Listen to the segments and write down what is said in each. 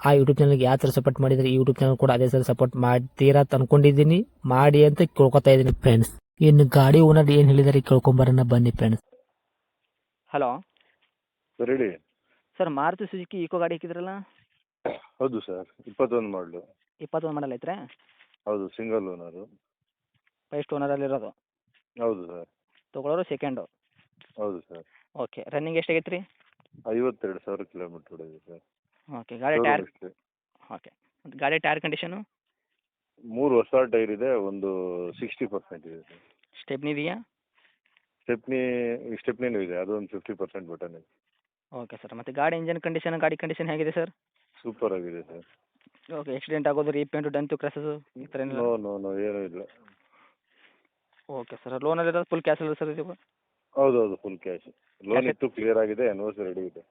ಆ ಯೂಟ್ಯೂಬ್ ಚಾನಲ್ಗೆ ಯಾವ ಥರ ಸಪೋರ್ಟ್ ಮಾಡಿದರೆ ಈ ಯೂಟ್ಯೂಬ್ ಚಾನಲ್ ಕೂಡ ಅದೇ ಥರ ಸಪೋರ್ಟ್ ಮಾಡ್ತೀರಾ ಅಂತ ಅನ್ಕೊಂಡಿದ್ದೀನಿ. ಮಾಡಿ ಅಂತ ಕೇಳ್ಕೊತಾ ಇದ್ದೀನಿ ಫ್ರೆಂಡ್ಸ್ ಇನ್ನು ಗಾಡಿ ಓನರ್ ಏನು ಹೇಳಿದಾರೆ ಕೇಳ್ಕೊಂಬರೋಣ ಬನ್ನಿ ಫ್ರೆಂಡ್ಸ್ ಹಲೋ ಸರ್ ಹೇಳಿ. ಸರ್ ಮಾರುತಿ ಸುಜುಕಿ ಈಕೋ ಗಾಡಿ ಹಾಕಿದ್ರಲ್ಲ? ಹೌದು ಸರ್ ಇಪ್ಪತ್ತೊಂದು ಮಾಡಲು ಇಪ್ಪತ್ತೊಂದು ಮಾಡಲ್ ಐತ್ರೆ? ಹೌದು ಸಿಂಗಲ್ ಓನರು ಫಸ್ಟ್ ಓನರಲ್ಲಿರೋದು ಹೌದು ಸರ್ ತೊಗೊಳೋರು ಸೆಕೆಂಡು ಹೌದು ಸರ್ ಓಕೆ ರನ್ನಿಂಗ್ ಎಷ್ಟಾಗೈತೆ ರೀ ಐವತ್ತೆರಡು ಸಾವಿರ ಕಿಲೋಮೀಟ್ರ್ ಸರ್ ಓಕೆ ಗಾಡಿ ಟೈರ್ ಅಷ್ಟೇ. ಓಕೆ ಗಾಡಿ ಟೈರ್ ಕಂಡೀಷನು? ಮೂರು ಹೊಸ ಟೈರ್ ಇದೆ ಒಂದು ಸಿಕ್ಸ್ಟಿ ಪರ್ಸೆಂಟ್ ಇದೆ ಸರ್. ಸ್ಟೆಪ್ನಿ ಇದೆಯಾ? ಸ್ಟೆಪ್ನಿ ಸ್ಟೆಪ್ನಿನೂ ಇದೆ ಅದು ಒಂದು ಫಿಫ್ಟಿ ಪರ್ಸೆಂಟ್ ಬಟನ್ ಇದೆ. ಓಕೆ ಸರ್ ಮತ್ತೆ ಗಾಡಿ ಇಂಜಿನ್ ಕಂಡೀಷನ್ ಗಾಡಿ ಕಂಡೀಷನ್ ಹೇಗಿದೆ ಸರ್? ಸೂಪರ್ ಆಗಿದೆ ಸರ್. ಓಕೆ ಆಕ್ಸಿಡೆಂಟ್ ಆಗೋದು ರೀಪೇಂಟು ಡಂತು ಕ್ರಸಸು ಈ ಥರ ಏನಿಲ್ಲ? ನೋ ನೋ ನೋ ಏನೂ ಇಲ್ಲ. ಓಕೆ ಸರ್ ಲೋನ್ ಅಲ್ಲಿ ಫುಲ್ ಕ್ಯಾಶ್ ಅಲ್ಲ ಸರ್ ಇದು? ಹೌದು ಹೌದು ಫುಲ್ ಕ್ಯಾಶ್ ಲೋನ್ ಇತ್ತು ಕ್ಲಿಯರ್ ಆಗಿದೆ ಎನ್ವರ್ಸ್ ರೆಡಿ ಇದೆ.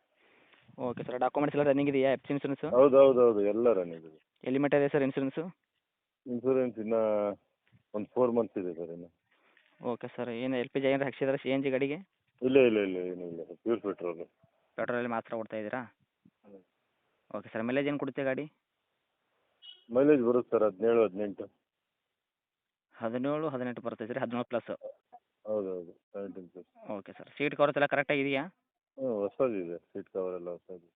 ಓಕೆ ಸರ್ ಡಾಕ್ಯುಮೆಂಟ್ಸ್ ಎಲ್ಲ ರನ್ನಿಂಗ್ ಇದೆಯಾ? ಎಫ್ ಇನ್ಸೂರೆನ್ಸು ಹೌದು ಹೌದು ಹೌದು ಎಲ್ಲ ರನ್ನಿಂಗ್ ಇದೆ. ಎಲ್ಲಿ ಮಟ್ಟ ಇದೆ ಸರ್ ಇನ್ಸೂರೆನ್ಸು ಇನ್ಸೂರೆನ್ಸ್ ಇನ್ನು ಒಂದು ಫೋರ್ ಮಂತ್ಸ್ ಇದೆ ಸರ್ ಇನ್ನು. ಓಕೆ ಸರ್ ಏನು ಎಲ್ ಪಿ ಜಿ ಏನಾರು ಹಾಕ್ಸಿದ್ರೆ ಸಿ ಎನ್ ಜಿ ಗಾಡಿಗೆ? ಇಲ್ಲ ಇಲ್ಲ ಇಲ್ಲ ಏನೂ ಇಲ್ಲ ಪ್ಯೂರ್ ಪೆಟ್ರೋಲ್ ಪೆಟ್ರೋಲಲ್ಲಿ ಮಾತ್ರ ಓಡ್ತಾ ಇದ್ದೀರಾ? ಹ್ಮ್. ಓಕೆ ಸರ್ ಮೈಲೇಜ್ ಏನು ಕೊಡುತ್ತೆ ಗಾಡಿ? ಮೈಲೇಜ್ ಬರುತ್ತೆ ಸರ್ ಹದಿನೇಳು ಹದಿನೆಂಟು. ಹದಿನೇಳು ಹದಿನೆಂಟು ಬರ್ತೈತೆ ರೀ ಹದಿನೇಳು ಪ್ಲಸ್ ಹೌದು ಹೌದು seventeen plus okay sir seat covers ಎಲ್ಲ ಕರೆಕ್ಟಾಗಿ ಇದೆಯಾ? ಹ್ಞೂ ಹೊಸದಿದೆ ಸೀಟ್ ಕವರ್ ಎಲ್ಲ ಹೊಸದು.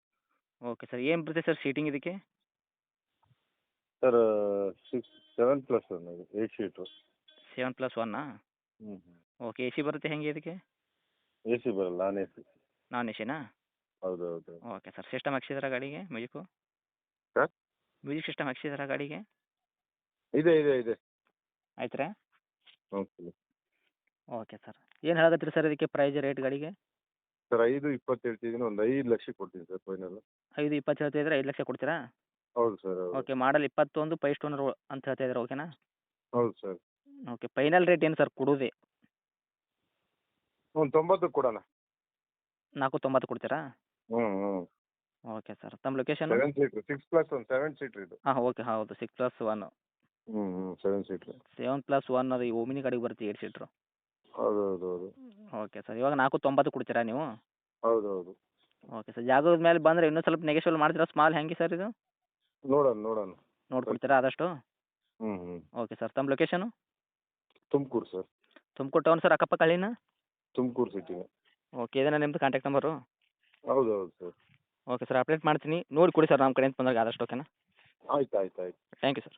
ಓಕೆ ಸರ್ ಏನು ಬರುತ್ತೆ ಸರ್ ಸೀಟಿಂಗ್ ಇದಕ್ಕೆ? Sir six seven plus one eight seat seven plus ಒನ್ನಾ ಹ್ಞೂ ಓಕೆ ಎ ಸಿ ಬರುತ್ತೆ ಹೆಂಗೆ ಇದಕ್ಕೆ? ಎ ಸಿ ಬರಲ್ಲ non A C non A ಸಿನಾ ಹೌದು ಹೌದು ಓಕೆ ಸರ್ ಸಿಸ್ಟಮ್ ಹಾಕ್ಸಿದಾರ ಗಾಡಿಗೆ ಮ್ಯೂಸಿಕ್ಕು ಸರ್? ಮ್ಯೂಸಿಕ್ ಸಿಸ್ಟಮ್ ಹಾಕ್ಸಿದಾರ ಗಾಡಿಗೆ? ಇದೆ ಇದೆ ಇದೆ. ಆಯ್ತು ರೀ ಓಕೆ ಓಕೆ ಸರ್ ಏನು ಹೇಳಕತ್ತೀರಿ ಸರ್ ಇದಕ್ಕೆ ಪ್ರೈಸ್ ರೇಟ್ ಗಾಡಿಗೆ? ಸರ್ ಐದು ಇಪ್ಪತ್ತು ಹೇಳ್ತಿದ್ದೀನಿ ಒಂದು ಐದು ಲಕ್ಷ ಕೊಡ್ತೀನಿ ಸರ್ ಫೈನಲ್. ಐದು ಇಪ್ಪತ್ತು ಹೇಳ್ತಿದ್ರೆ ಐದು ಲಕ್ಷ ಕೊಡ್ತೀರಾ? ಹೌದು ಸರ್ ಹೌದು. ಓಕೆ ಮಾಡಲ್ ಇಪ್ಪತ್ತೊಂದು ಫೈವ್ ಸ್ಟೋನರ್ ಅಂತ ಹೇಳ್ತಾ ಇದ್ದಾರೆ ಓಕೆನಾ? ಹೌದು ಸರ್. ಓಕೆ ಫೈನಲ್ ರೇಟ್ ಏನು ಸರ್ ಕೊಡೋದೇ? ಒಂದು ತೊಂಬತ್ತು ಕೊಡೋಣ. ನಾಲ್ಕು ತೊಂಬತ್ತು ಕೊಡ್ತೀರಾ? ಹ್ಞೂ ಹ್ಞೂ ಓಕೆ ಸರ್ ತಮ್ಮ location seven seater six plus one seven seater ಇದು. ಹಾಂ ಓಕೆ ಹೌದು ಸಿಕ್ಸ್ ಪ್ಲಸ್ ಒನ್ ಹ್ಞೂ ಹ್ಞೂ seven seater seven plus one ಅದು ಈ ಓಮಿನಿ ಗಾಡಿಗೆ ಬರ್ತೀವಿ ಏಟ್ ಸೀಟ್ರು ಹೌದು ಹೌದು ಹೌದು ಓಕೆ ಸರ್ ಇವಾಗ ನಾಲ್ಕು ತೊಂಬತ್ತು ಕೊಡ್ತೀರಾ ನೀವು? ಹೌದು ಹೌದು ಓಕೆ ಸರ್ ಜಾಗದ ಮೇಲೆ ಬಂದ್ರೆ ಇನ್ನೂ ಸ್ವಲ್ಪ ನೆಗೆಶ್ವಲ್ ಮಾಡ್ತೀರಾ? ಸ್ಮಾಲ್ ಹೆಂಗೆ ಸರ್ ಇದು? ನೋಡೋಣ ನೋಡೋಣ. ನೋಡ್ಕೊಡ್ತೀರಾ ಆದಷ್ಟು? ಹ್ಞೂ ಹ್ಞೂ ಓಕೆ ಸರ್ ತಮ್ಮ location Tumakuru sir. Tumakuru town sir ಅಕ್ಕಪಕ್ಕ ಹಳ್ಳಿನ? ತುಮಕೂರು ಸಿಟಿನೇ ಓಕೆ ಇದೇನಾ ನಿಮ್ಮದು ಕಾಂಟ್ಯಾಕ್ಟ್ ನಂಬರು ಹೌದು ಹೌದು ಸರ್. ಓಕೆ ಸರ್ ಅಪ್ಡೇಟ್ ಮಾಡ್ತೀನಿ. ನೋಡಿ ಕೊಡಿ ಸರ್ ನಮ್ಮ ಕಡೆಯಿಂದ ಬಂದಾಗ ಆದಷ್ಟು ಓಕೆನಾ ಆಯ್ತು ಆಯ್ತು ಆಯ್ತು. Thank you sir